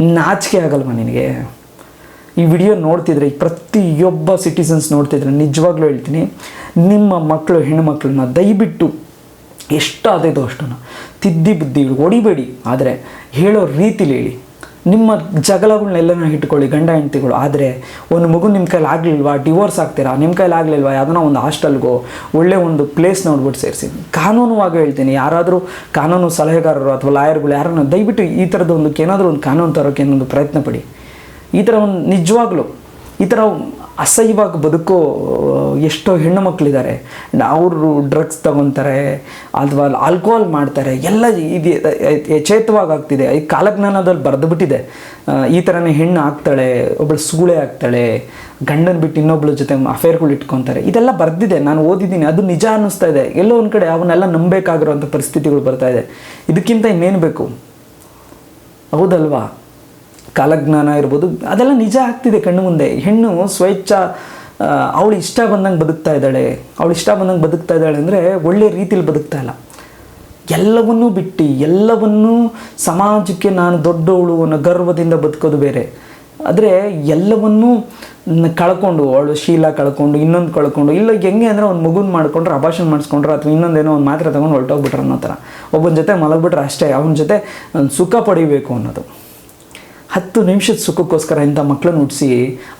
ನಾಚಿಕೆ ಆಗಲ್ವಾ ನಿನಗೆ? ಈ ವಿಡಿಯೋ ನೋಡ್ತಿದ್ರೆ, ಈ ಪ್ರತಿಯೊಬ್ಬ ಸಿಟಿಸನ್ಸ್ ನೋಡ್ತಿದ್ರೆ, ನಿಜವಾಗ್ಲೂ ಹೇಳ್ತೀನಿ, ನಿಮ್ಮ ಮಕ್ಕಳು ಹೆಣ್ಣುಮಕ್ಳನ್ನ ದಯವಿಟ್ಟು, ಎಷ್ಟಾದೈತೋ ಅಷ್ಟನ್ನು ತಿದ್ದಿ ಬುದ್ಧಿ ಹೊಡಿಬೇಡಿ. ಆದರೆ ಹೇಳೋ ರೀತಿಲಿ ಹೇಳಿ. ನಿಮ್ಮ ಜಗಳಗಳನ್ನೆಲ್ಲನ ಇಟ್ಕೊಳ್ಳಿ, ಗಂಡ ಹೆಂಡತಿಗಳು. ಆದರೆ ಒಂದು ಮಗು ನಿಮ್ಮ ಕೈಲಿ ಆಗಲಿಲ್ವಾ? ಡಿವೋರ್ಸ್ ಆಗ್ತೀರಾ? ನಿಮ್ಮ ಕೈಲಿ ಆಗಲಿಲ್ವಾ? ಯಾವುದನ್ನ ಒಂದು ಹಾಸ್ಟೆಲ್ಗೋ, ಒಳ್ಳೆ ಒಂದು ಪ್ಲೇಸ್ ನೋಡ್ಬಿಟ್ಟು ಸೇರಿಸಿ. ಕಾನೂನುವಾಗಿ ಹೇಳ್ತೀನಿ, ಯಾರಾದರೂ ಕಾನೂನು ಸಲಹೆಗಾರರು ಅಥವಾ ಲಾಯರ್ಗಳು ಯಾರನ್ನು ದಯವಿಟ್ಟು ಈ ಥರದ ಒಂದು ಏನಾದರೂ ಒಂದು ಕಾನೂನು ತರೋಕ್ಕೆ ಏನೊಂದು ಪ್ರಯತ್ನ ಪಡಿ. ಈ ಥರ ಒಂದು ನಿಜವಾಗ್ಲೂ, ಈ ಥರ ಅಸಹ್ಯವಾಗಿ ಬದುಕೋ ಎಷ್ಟೋ ಹೆಣ್ಣು ಮಕ್ಕಳಿದ್ದಾರೆ ಅವರು ಡ್ರಗ್ಸ್ ತಗೊತಾರೆ, ಅಥವಾ ಆಲ್ಕೋಹಾಲ್ ಮಾಡ್ತಾರೆ, ಎಲ್ಲ ಇದು ಯಚೇತವಾಗಿ ಆಗ್ತಿದೆ ಈ ಕಾಲಜ್ಞಾನದಲ್ಲಿ ಬರೆದು ಬಿಟ್ಟಿದೆ ಈ ಥರನೇ ಹೆಣ್ಣು ಆಗ್ತಾಳೆ ಒಬ್ಬಳು ಸೂಳೆ ಆಗ್ತಾಳೆ, ಗಂಡನ ಬಿಟ್ಟು ಇನ್ನೊಬ್ಳ ಜೊತೆ ಅಫೇರ್ಗಳು ಇಟ್ಕೊತಾರೆ. ಇದೆಲ್ಲ ಬರೆದಿದೆ. ನಾನು ಓದಿದ್ದೀನಿ. ಅದು ನಿಜ ಅನ್ನಿಸ್ತಾ ಇದೆ. ಎಲ್ಲೋ ಒಂದು ಕಡೆ ಅವನ್ನೆಲ್ಲ ನಂಬಬೇಕಾಗಿರುವಂಥ ಪರಿಸ್ಥಿತಿಗಳು ಬರ್ತಾ ಇದೆ. ಇದಕ್ಕಿಂತ ಇನ್ನೇನು ಬೇಕು? ಹೌದಲ್ವಾ? ಕಾಲಜ್ಞಾನ ಇರ್ಬೋದು, ಅದೆಲ್ಲ ನಿಜ ಆಗ್ತಿದೆ ಕಣ್ಣು ಮುಂದೆ. ಹೆಣ್ಣು ಸ್ವೇಚ್ಛ ಅವಳು ಇಷ್ಟ ಬಂದಂಗೆ ಬದುಕ್ತಾ ಇದ್ದಾಳೆ. ಅವಳು ಇಷ್ಟ ಬಂದಂಗೆ ಬದುಕ್ತಾ ಇದ್ದಾಳೆ ಅಂದರೆ ಒಳ್ಳೆ ರೀತಿಲಿ ಬದುಕ್ತಾ ಇಲ್ಲ. ಎಲ್ಲವನ್ನೂ ಬಿಟ್ಟು, ಎಲ್ಲವನ್ನೂ ಸಮಾಜಕ್ಕೆ ನಾನು ದೊಡ್ಡವಳು ಅನ್ನೋ ಗರ್ವದಿಂದ ಬದುಕೋದು ಬೇರೆ. ಆದರೆ ಎಲ್ಲವನ್ನೂ ಕಳ್ಕೊಂಡು, ಅವಳು ಶೀಲ ಕಳ್ಕೊಂಡು, ಇನ್ನೊಂದು ಕಳ್ಕೊಂಡು, ಇಲ್ಲ ಹೆಂಗೆ ಅಂದರೆ ಒಂದು ಮಗುನ ಮಾಡಿಕೊಂಡ್ರೆ ಅಭಾಷಣ ಮಾಡಿಸ್ಕೊಂಡ್ರೆ, ಅಥವಾ ಇನ್ನೊಂದೇನೋ ಒಂದು ಮಾತ್ರೆ ತೊಗೊಂಡು ಹೊರಟೋಗ್ಬಿಟ್ರೆ ಅನ್ನೋ ಥರ. ಒಬ್ಬನ ಜೊತೆ ಮಲಗಿಬಿಟ್ರೆ ಅಷ್ಟೇ, ಅವನ ಜೊತೆ ಸುಖ ಪಡಿಬೇಕು ಅನ್ನೋದು. ಹತ್ತು ನಿಮಿಷದ ಸುಖಕ್ಕೋಸ್ಕರ ಇಂಥ ಮಕ್ಕಳನ್ನ ಹುಟ್ಟಿಸಿ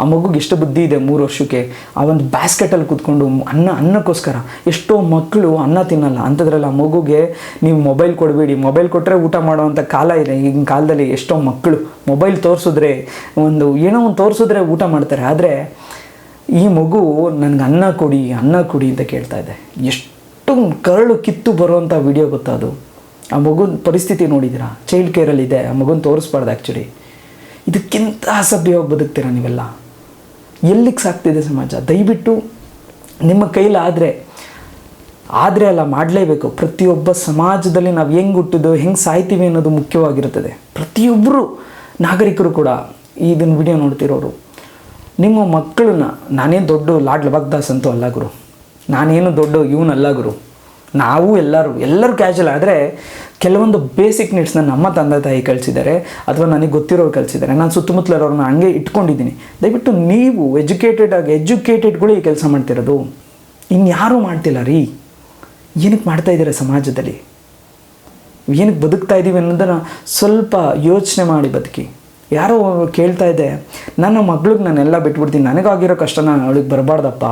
ಆ ಮಗುಗೆ ಎಷ್ಟು ಬುದ್ಧಿ ಇದೆ ಮೂರು ವರ್ಷಕ್ಕೆ, ಆ ಒಂದು ಬ್ಯಾಸ್ಕೆಟಲ್ಲಿ ಕೂತ್ಕೊಂಡು ಅನ್ನ, ಅನ್ನಕ್ಕೋಸ್ಕರ ಎಷ್ಟೋ ಮಕ್ಕಳು ಅನ್ನ ತಿನ್ನಲ್ಲ. ಅಂಥದ್ರಲ್ಲಿ ಆ ಮಗುಗೆ ನೀವು ಮೊಬೈಲ್ ಕೊಡಬೇಡಿ. ಮೊಬೈಲ್ ಕೊಟ್ಟರೆ ಊಟ ಮಾಡುವಂಥ ಕಾಲ ಇದೆ. ಈಗಿನ ಕಾಲದಲ್ಲಿ ಎಷ್ಟೋ ಮಕ್ಕಳು ಮೊಬೈಲ್ ತೋರಿಸಿದ್ರೆ, ಒಂದು ಏನೋ ಒಂದು ತೋರಿಸಿದ್ರೆ ಊಟ ಮಾಡ್ತಾರೆ. ಆದರೆ ಈ ಮಗು ನನಗೆ ಅನ್ನ ಕೊಡಿ ಅನ್ನ ಕೊಡಿ ಅಂತ ಕೇಳ್ತಾ ಇದೆ. ಎಷ್ಟು ಕರಳು ಕಿತ್ತು ಬರುವಂಥ ವಿಡಿಯೋ ಗೊತ್ತಾ ಅದು? ಆ ಮಗುನ ಪರಿಸ್ಥಿತಿ ನೋಡಿದ್ದೀರಾ? ಚೈಲ್ಡ್ ಕೇರಲ್ಲಿದೆ ಆ ಮಗುನ ತೋರಿಸ್ಬಾರ್ದು ಆ್ಯಕ್ಚುಲಿ ಇದಕ್ಕಿಂತ ಅಸಭ್ಯವಾಗಿ ಬದುಕ್ತೀರಾ ನೀವೆಲ್ಲ? ಎಲ್ಲಿಗೆ ಸಾಕ್ತಿದೆ ಸಮಾಜ? ದಯವಿಟ್ಟು ನಿಮ್ಮ ಕೈಲಾದರೆ ಆದರೆ ಅಲ್ಲ, ಮಾಡಲೇಬೇಕು. ಪ್ರತಿಯೊಬ್ಬ ಸಮಾಜದಲ್ಲಿ ನಾವು ಹೆಂಗೆ ಹುಟ್ಟಿದ್ದು ಹೆಂಗೆ ಸಾಯ್ತೀವಿ ಅನ್ನೋದು ಮುಖ್ಯವಾಗಿರುತ್ತದೆ. ಪ್ರತಿಯೊಬ್ಬರು ನಾಗರಿಕರು ಕೂಡ ಇದನ್ನು ವಿಡಿಯೋ ನೋಡ್ತಿರೋರು. ನಿಮ್ಮ ಮಕ್ಕಳನ್ನ, ನಾನೇನು ದೊಡ್ಡ ಲಾಡ್ ಲಬಕ್ದಾಸ್ ಅಂತೂ ಅಲ್ಲ ಗುರು. ನಾನೇನು ದೊಡ್ಡ ಇವನಲ್ಲ ಗುರು. ನಾವು ಎಲ್ಲರೂ ಎಲ್ಲರೂ ಕ್ಯಾಶುವಲ್ ಆದರೆ ಕೆಲವೊಂದು ಬೇಸಿಕ್ ನೀಡ್ಸ್ನ ನಮ್ಮ ತಂದೆ ತಾಯಿ ಕಳಿಸಿದ್ದಾರೆ ಅಥವಾ ನನಗೆ ಗೊತ್ತಿರೋರು ಕಳಿಸಿದ್ದಾರೆ. ನಾನು ಸುತ್ತಮುತ್ತಲಿರೋರನ್ನ ಹಂಗೆ ಇಟ್ಕೊಂಡಿದ್ದೀನಿ. ದಯವಿಟ್ಟು ನೀವು ಎಜುಕೇಟೆಡ್ ಆಗಿ ಎಜುಕೇಟೆಡ್ಗಳು ಈ ಕೆಲಸ ಮಾಡ್ತಿರೋದು. ಇನ್ಯಾರೂ ಮಾಡ್ತಿಲ್ಲ ರೀ. ಏನಕ್ಕೆ ಮಾಡ್ತಾ ಇದ್ದೀರಾ ಸಮಾಜದಲ್ಲಿ? ಏನಕ್ಕೆ ಬದುಕ್ತಾ ಇದ್ದೀವಿ ಅನ್ನೋದನ್ನು ಸ್ವಲ್ಪ ಯೋಚನೆ ಮಾಡಿ ಬದುಕಿ. ಯಾರೋ ಕೇಳ್ತಾ ಇದೆ, ನನ್ನ ಮಗ್ಳಿಗೆ ನಾನೆಲ್ಲ ಬಿಟ್ಬಿಡ್ತೀನಿ, ನನಗಾಗಿರೋ ಕಷ್ಟ ನಾನು ಅವಳಿಗೆ ಬರಬಾರ್ದಪ್ಪ.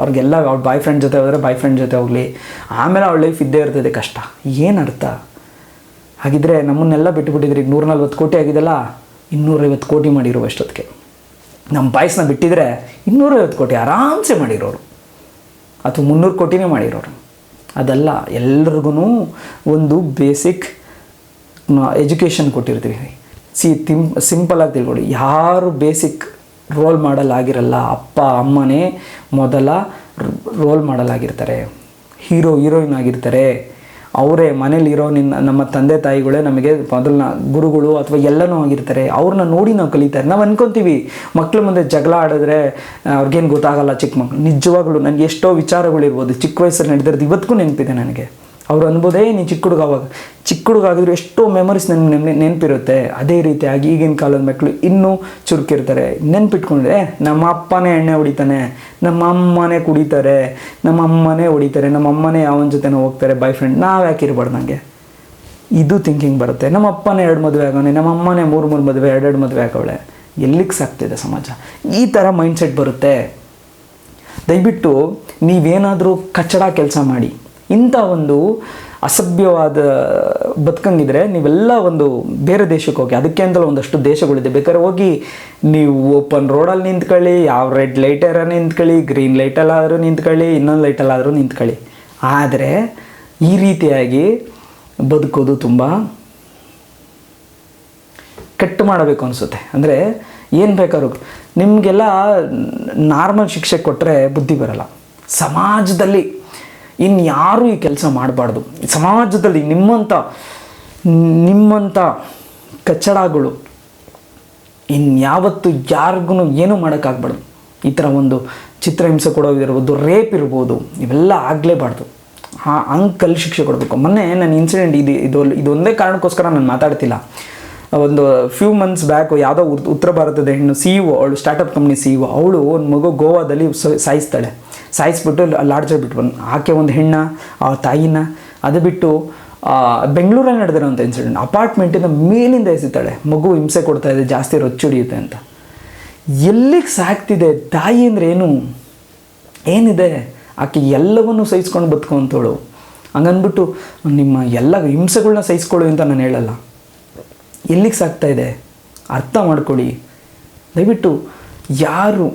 ಅವ್ರಿಗೆಲ್ಲ ಅವ್ಳ ಬಾಯ್ ಫ್ರೆಂಡ್ ಜೊತೆ ಹೋದರೆ ಬಾಯ್ ಫ್ರೆಂಡ್ ಜೊತೆ ಹೋಗಲಿ. ಆಮೇಲೆ ಅವಳ ಲೈಫ್ ಇದ್ದೇ ಇರ್ತದೆ ಕಷ್ಟ. ಏನು ಅರ್ಥ? ಹಾಗಿದ್ರೆ ನಮ್ಮನ್ನೆಲ್ಲ ಬಿಟ್ಟುಬಿಟ್ಟಿದ್ರೆ ಈಗ ನೂರ ನಲ್ವತ್ತು ಕೋಟಿ ಆಗಿದೆಲ್ಲ, ಇನ್ನೂರೈವತ್ತು ಕೋಟಿ ಮಾಡಿರೋ ಅಷ್ಟೊತ್ತಿಗೆ. ನಮ್ಮ ಬಾಯ್ಸ್ನ ಬಿಟ್ಟಿದ್ರೆ ಇನ್ನೂರೈವತ್ತು ಕೋಟಿ ಆರಾಮ್ಸೆ ಮಾಡಿರೋರು. ಅಥವಾ ಮುನ್ನೂರು ಕೋಟಿನೇ ಮಾಡಿರೋರು. ಅದಲ್ಲ ಎಲ್ರಿಗೂ ಒಂದು ಬೇಸಿಕ್ ಎಜುಕೇಷನ್ ಕೊಟ್ಟಿರ್ತೀವಿ ಸಿ ತಿಂ ಸಿಂಪಲಾಗಿ ತಿಳ್ಕೊಳ್ಳಿ ಯಾರು ಬೇಸಿಕ್ ರೋಲ್ ಮಾಡಲ್ ಆಗಿರಲ್ಲ, ಅಪ್ಪ, ಅಮ್ಮನೇ ಮೊದಲ ರೋಲ್ ಮಾಡಲ್ ಆಗಿರ್ತಾರೆ. ಹೀರೋ ಹೀರೋಯಿನ್ ಆಗಿರ್ತಾರೆ. ಅವರೇ ಮನೇಲಿರೋ ನಿನ್ನ ನಮ್ಮ ತಂದೆ ತಾಯಿಗಳೇ ನಮಗೆ ಮೊದಲನ ಗುರುಗಳು ಅಥವಾ ಎಲ್ಲನೂ ಆಗಿರ್ತಾರೆ. ಅವ್ರನ್ನ ನೋಡಿ ನಾವು ಕಲಿತಾರೆ. ನಾವು ಅನ್ಕೊತೀವಿ, ಮಕ್ಳ ಮುಂದೆ ಜಗಳ ಆಡಿದ್ರೆ ಅವ್ರಿಗೇನು ಗೊತ್ತಾಗಲ್ಲ ಚಿಕ್ಕ ಮಕ್ಳು. ನಿಜವಾಗ್ಲೂ ನನಗೆ ಎಷ್ಟೋ ವಿಚಾರಗಳಿರ್ಬೋದು. ಚಿಕ್ಕ ವಯಸ್ಸಲ್ಲಿ ನಡೆದಿರೋದು ಇವತ್ತಿಗೂ ನೆನಪಿದೆ ನನಗೆ. ಅವ್ರು ಅನ್ಬೋದೇ, ನೀನು ಚಿಕ್ಕ ಹುಡುಗ ಅವಾಗ. ಚಿಕ್ಕ ಹುಡುಗ ಆಗಿದ್ರು ಎಷ್ಟೋ ಮೆಮೊರೀಸ್ ನನಗೆ ನೆನ್ ನೆನಪಿರುತ್ತೆ. ಅದೇ ರೀತಿಯಾಗಿ ಈಗಿನ ಕಾಲದ ಮಕ್ಕಳು ಇನ್ನೂ ಚುರುಕಿರ್ತಾರೆ. ನೆನ್ಪಿಟ್ಕೊಂಡ್ರೆ, ನಮ್ಮ ಅಪ್ಪನೇ ಎಣ್ಣೆ ಹೊಡಿತಾನೆ, ನಮ್ಮ ಅಮ್ಮನೇ ಕುಡಿತಾರೆ, ನಮ್ಮ ಅಮ್ಮನೇ ಹೊಡಿತಾರೆ, ನಮ್ಮ ಅಮ್ಮನೇ ಯಾವನ ಜೊತೆನೋ ಹೋಗ್ತಾರೆ ಬಾಯ್ ಫ್ರೆಂಡ್ ನಾವು ಯಾಕೆ ಇರಬಾರ್ದು ನನಗೆ ಇದು ಥಿಂಕಿಂಗ್ ಬರುತ್ತೆ. ನಮ್ಮ ಅಪ್ಪನೇ ಎರಡು ಮದುವೆ ಆಗೋನೆ ನಮ್ಮ ಅಮ್ಮನೇ ಮೂರು ಮೂರು ಮದುವೆ ಎರಡೆರಡು ಮದುವೆ ಆಗೋಳೆ ಎಲ್ಲಿಗೆ ಸಾಕ್ತಿದೆ ಸಮಾಜ? ಈ ಥರ ಮೈಂಡ್ಸೆಟ್ ಬರುತ್ತೆ. ದಯವಿಟ್ಟು ನೀವೇನಾದರೂ ಕಚ್ಚಡ ಕೆಲಸ ಮಾಡಿ ಇಂಥ ಒಂದು ಅಸಭ್ಯವಾದ ಬದುಕಂಗಿದ್ರೆ ನೀವೆಲ್ಲ ಒಂದು ಬೇರೆ ದೇಶಕ್ಕೆ ಹೋಗಿ, ಅದಕ್ಕೆ ಅಂತಲೂ ಒಂದಷ್ಟು ದೇಶಗಳಿದೆ. ಬೇಕಾದ್ರೆ ಹೋಗಿ ನೀವು ಓಪನ್ ರೋಡಲ್ಲಿ ನಿಂತ್ಕೊಳ್ಳಿ, ಯಾವ ರೆಡ್ ಲೈಟರ ನಿಂತ್ಕೊಳ್ಳಿ, ಗ್ರೀನ್ ಲೈಟಲ್ಲಾದರೂ ನಿಂತ್ಕೊಳ್ಳಿ, ಇನ್ನೊಂದು ಲೈಟಲ್ಲಾದರೂ ನಿಂತ್ಕೊಳ್ಳಿ. ಆದರೆ ಈ ರೀತಿಯಾಗಿ ಬದುಕೋದು ತುಂಬ ಕೆಟ್ಟು ಮಾಡಬೇಕು ಅನಿಸುತ್ತೆ. ಅಂದರೆ ಏನು ಬೇಕಾದ್ರೂ ನಿಮಗೆಲ್ಲ ನಾರ್ಮಲ್ ಶಿಕ್ಷೆ ಕೊಟ್ಟರೆ ಬುದ್ಧಿ ಬರಲ್ಲ. ಸಮಾಜದಲ್ಲಿ ಇನ್ಯಾರೂ ಈ ಕೆಲಸ ಮಾಡಬಾರ್ದು. ಸಮಾಜದಲ್ಲಿ ನಿಮ್ಮಂಥ ನಿಮ್ಮಂಥ ಕಚ್ಚಡಗಳು ಇನ್ಯಾವತ್ತು ಯಾರಿಗೂ ಏನೂ ಮಾಡೋಕ್ಕಾಗ್ಬಾರ್ದು. ಈ ಥರ ಒಂದು ಚಿತ್ರಹಿಂಸೆ ಕೊಡೋದಿರ್ಬೋದು, ರೇಪ್ ಇರ್ಬೋದು, ಇವೆಲ್ಲ ಆಗಲೇಬಾರ್ದು. ಹಾಂ ಅಂಕಲ್ ಶಿಕ್ಷೆ ಕೊಡಬೇಕು. ಮೊನ್ನೆ ನನ್ನ ಇನ್ಸಿಡೆಂಟ್ ಇದು ಇದು ಇದೊಂದೇ ಕಾರಣಕ್ಕೋಸ್ಕರ ನಾನು ಮಾತಾಡ್ತಿಲ್ಲ. ಒಂದು ಫ್ಯೂ ಮಂತ್ಸ್ ಬ್ಯಾಕ್ ಯಾವುದೋ ಉತ್- ಉತ್ತರ ಭಾರತದ ಹೆಣ್ಣು ಸಿ ಇ ಅವಳು ಸ್ಟಾರ್ಟಪ್ ಕಂಪ್ನಿ ಸಿ ಇ ಅವಳು ಒಂದು ಮಗು ಗೋವಾದಲ್ಲಿ ಸಾಯಿಸ್ತಾಳೆ. ಸಾಯಿಸ್ಬಿಟ್ಟು ಲಾಡ್ಜಲ್ಲಿ ಬಿಟ್ಟು ಬಂದು ಆಕೆ ಒಂದು ಹೆಣ್ಣ, ಆ ತಾಯಿನ, ಅದು ಬಿಟ್ಟು ಬೆಂಗಳೂರಲ್ಲಿ ನಡೆದಿರೋಂಥ ಇನ್ಸಿಡೆಂಟ್ ಅಪಾರ್ಟ್ಮೆಂಟಿಂದ ಮೇಲಿಂದ ಎಸಿತಾಳೆ. ಮಗು ಹಿಂಸೆ ಕೊಡ್ತಾ ಇದೆ, ಜಾಸ್ತಿ ರೊಚ್ಚು ಹಿಡಿಯುತ್ತೆ ಅಂತ. ಎಲ್ಲಿಗೆ ಸಾಕ್ತಿದೆ? ತಾಯಿ ಅಂದರೆ ಏನು? ಏನಿದೆ? ಆಕೆ ಎಲ್ಲವನ್ನು ಸಹಿಸ್ಕೊಂಡು ಬದುಕುವಂಥವಳು ಹಂಗಂದ್ಬಿಟ್ಟು ನಿಮ್ಮ ಎಲ್ಲ ಹಿಂಸೆಗಳನ್ನ ಸಹಿಸ್ಕೊಳ್ಳಿ ಅಂತ ನಾನು ಹೇಳಲ್ಲ. ಎಲ್ಲಿಗೆ ಸಾಕ್ತಾ ಅರ್ಥ ಮಾಡ್ಕೊಳ್ಳಿ. ದಯವಿಟ್ಟು ಯಾರು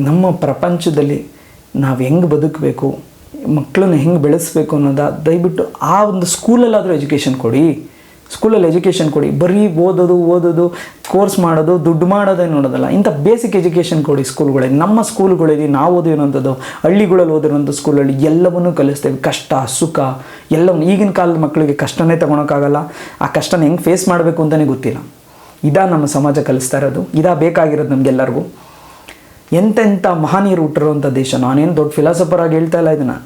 ನಮ್ಮ ಪ್ರಪಂಚದಲ್ಲಿ ನಾವು ಹೆಂಗೆ ಬದುಕಬೇಕು ಮಕ್ಕಳನ್ನ ಹೆಂಗೆ ಬೆಳೆಸ್ಬೇಕು ಅನ್ನೋದ, ದಯವಿಟ್ಟು ಆ ಒಂದು ಸ್ಕೂಲಲ್ಲಾದರೂ ಎಜುಕೇಷನ್ ಕೊಡಿ. ಸ್ಕೂಲಲ್ಲಿ ಎಜುಕೇಷನ್ ಕೊಡಿ. ಬರೀ ಓದೋದು ಓದೋದು, ಕೋರ್ಸ್ ಮಾಡೋದು, ದುಡ್ಡು ಮಾಡೋದೇ ನೋಡೋದಲ್ಲ. ಇಂಥ ಬೇಸಿಕ್ ಎಜುಕೇಷನ್ ಕೊಡಿ ಸ್ಕೂಲ್ಗಳಲ್ಲಿ ನಮ್ಮ ಸ್ಕೂಲ್ಗಳಲ್ಲಿ ನಾವು ಓದಿರೋಂಥದ್ದು, ಹಳ್ಳಿಗಳಲ್ಲಿ ಓದಿರುವಂಥ ಸ್ಕೂಲಲ್ಲಿ ಎಲ್ಲವನ್ನೂ ಕಲಿಸ್ತೇವೆ. ಕಷ್ಟ, ಸುಖ, ಎಲ್ಲವನ್ನು. ಈಗಿನ ಕಾಲದ ಮಕ್ಕಳಿಗೆ ಕಷ್ಟನೇ ತೊಗೊಳಕ್ಕಾಗಲ್ಲ. ಆ ಕಷ್ಟನ ಹೆಂಗೆ ಫೇಸ್ ಮಾಡಬೇಕು ಅಂತಲೇ ಗೊತ್ತಿಲ್ಲ. ಇದಾ ನಮ್ಮ ಸಮಾಜ ಕಲಿಸ್ತಾ ಇರೋದು. ಇದಾ ಬೇಕಾಗಿರೋದು ನಮಗೆಲ್ಲರಿಗೂ. ಎಂತೆಂಥ ಮಹಾನೀಯರು ಹುಟ್ಟಿರುವಂಥ ದೇಶ. ನಾನೇನು ದೊಡ್ಡ ಫಿಲಾಸಫರ್ ಆಗಿ ಹೇಳ್ತಾ ಇಲ್ಲ ಇದನ್ನು.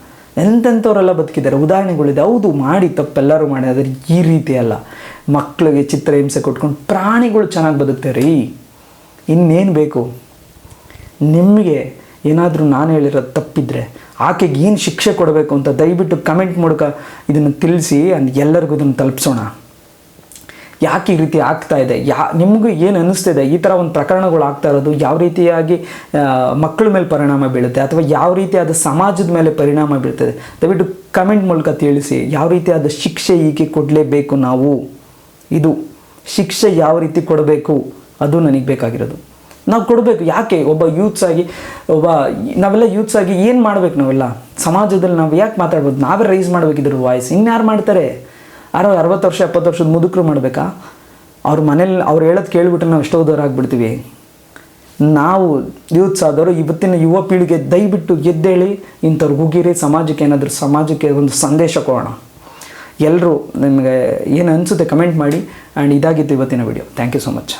ಎಂತೆಂಥವರೆಲ್ಲ ಬದುಕಿದ್ದಾರೆ. ಉದಾಹರಣೆಗಳಿದೆ. ಹೌದು, ಮಾಡಿ ತಪ್ಪೆಲ್ಲರೂ ಮಾಡಿ, ಆದರೆ ಈ ರೀತಿ ಅಲ್ಲ. ಮಕ್ಕಳಿಗೆ ಚಿತ್ರಹಿಂಸೆ ಕೊಟ್ಕೊಂಡು ಪ್ರಾಣಿಗಳು ಚೆನ್ನಾಗಿ ಬದುಕ್ತೇವೆ ರೀ, ಇನ್ನೇನು ಬೇಕು? ನಿಮಗೆ ಏನಾದರೂ ನಾನು ಹೇಳಿರೋದು ತಪ್ಪಿದ್ರೆ ಆಕೆಗೆ ಏನು ಶಿಕ್ಷೆ ಕೊಡಬೇಕು ಅಂತ ದಯವಿಟ್ಟು ಕಮೆಂಟ್ ಮೂಲಕ ಇದನ್ನು ತಿಳಿಸಿ, ಅಂದ್ ಎಲ್ಲರಿಗೂ ಇದನ್ನು ತಲುಪಿಸೋಣ. ಯಾಕೆ ಈ ರೀತಿ ಆಗ್ತಾ ಇದೆ? ಯಾ, ನಿಮಗೂ ಏನು ಅನ್ನಿಸ್ತಿದೆ ಈ ಥರ ಒಂದು ಪ್ರಕರಣಗಳು ಆಗ್ತಾ ಇರೋದು ಯಾವ ರೀತಿಯಾಗಿ ಮಕ್ಕಳ ಮೇಲೆ ಪರಿಣಾಮ ಬೀಳುತ್ತೆ? ಅಥವಾ ಯಾವ ರೀತಿಯಾದ ಸಮಾಜದ ಮೇಲೆ ಪರಿಣಾಮ ಬೀಳ್ತದೆ? ದಯವಿಟ್ಟು ಕಮೆಂಟ್ ಮೂಲಕ ತಿಳಿಸಿ, ಯಾವ ರೀತಿಯಾದ ಶಿಕ್ಷೆ ಈಕೆ ಕೊಡಲೇಬೇಕು ನಾವು? ಇದು ಶಿಕ್ಷೆ ಯಾವ ರೀತಿ ಕೊಡಬೇಕು? ಅದು ನನಗೆ ಬೇಕಾಗಿರೋದು. ನಾವು ಕೊಡಬೇಕು, ಯಾಕೆ? ಒಬ್ಬ ಯೂತ್ಸ್ ಆಗಿ, ಒಬ್ಬ, ನಾವೆಲ್ಲ ಯೂತ್ಸ್ ಆಗಿ ಏನು ಮಾಡ್ಬೇಕು ನಾವೆಲ್ಲ? ಸಮಾಜದಲ್ಲಿ ನಾವು ಯಾಕೆ ಮಾತಾಡ್ಬೋದು? ನಾವೇ ರೈಸ್ ಮಾಡಬೇಕಿದ್ರು ವಾಯ್ಸ್ ಇನ್ಯಾರು ಮಾಡ್ತಾರೆ? ಯಾರೋ ಅರವತ್ತು ವರ್ಷ, ಎಪ್ಪತ್ತು ವರ್ಷದ ಮುದುಕರು ಮಾಡಬೇಕಾ? ಅವ್ರ ಮನೇಲಿ ಅವ್ರು ಹೇಳೋದು ಕೇಳಿಬಿಟ್ರೆ ನಾವು ಎಷ್ಟೋ ಆಗ್ಬಿಡ್ತೀವಿ. ನಾವು ಯೂತ್ಸ್ ಆದವರು ಇವತ್ತಿನ ಯುವ ಪೀಳಿಗೆ ದಯವಿಟ್ಟು ಎದ್ದೇಳಿ ಇಂಥವ್ರು ಹುಗಿರಿ ಸಮಾಜಕ್ಕೆ ಏನಾದರೂ ಸಮಾಜಕ್ಕೆ ಒಂದು ಸಂದೇಶ ಕೊಡೋಣ. ಎಲ್ಲರೂ ನಿಮಗೆ ಏನು ಅನಿಸುತ್ತೆ ಕಮೆಂಟ್ ಮಾಡಿ ಆ್ಯಂಡ್ ಇದಾಗಿತ್ತು ಇವತ್ತಿನ video. Thank you so much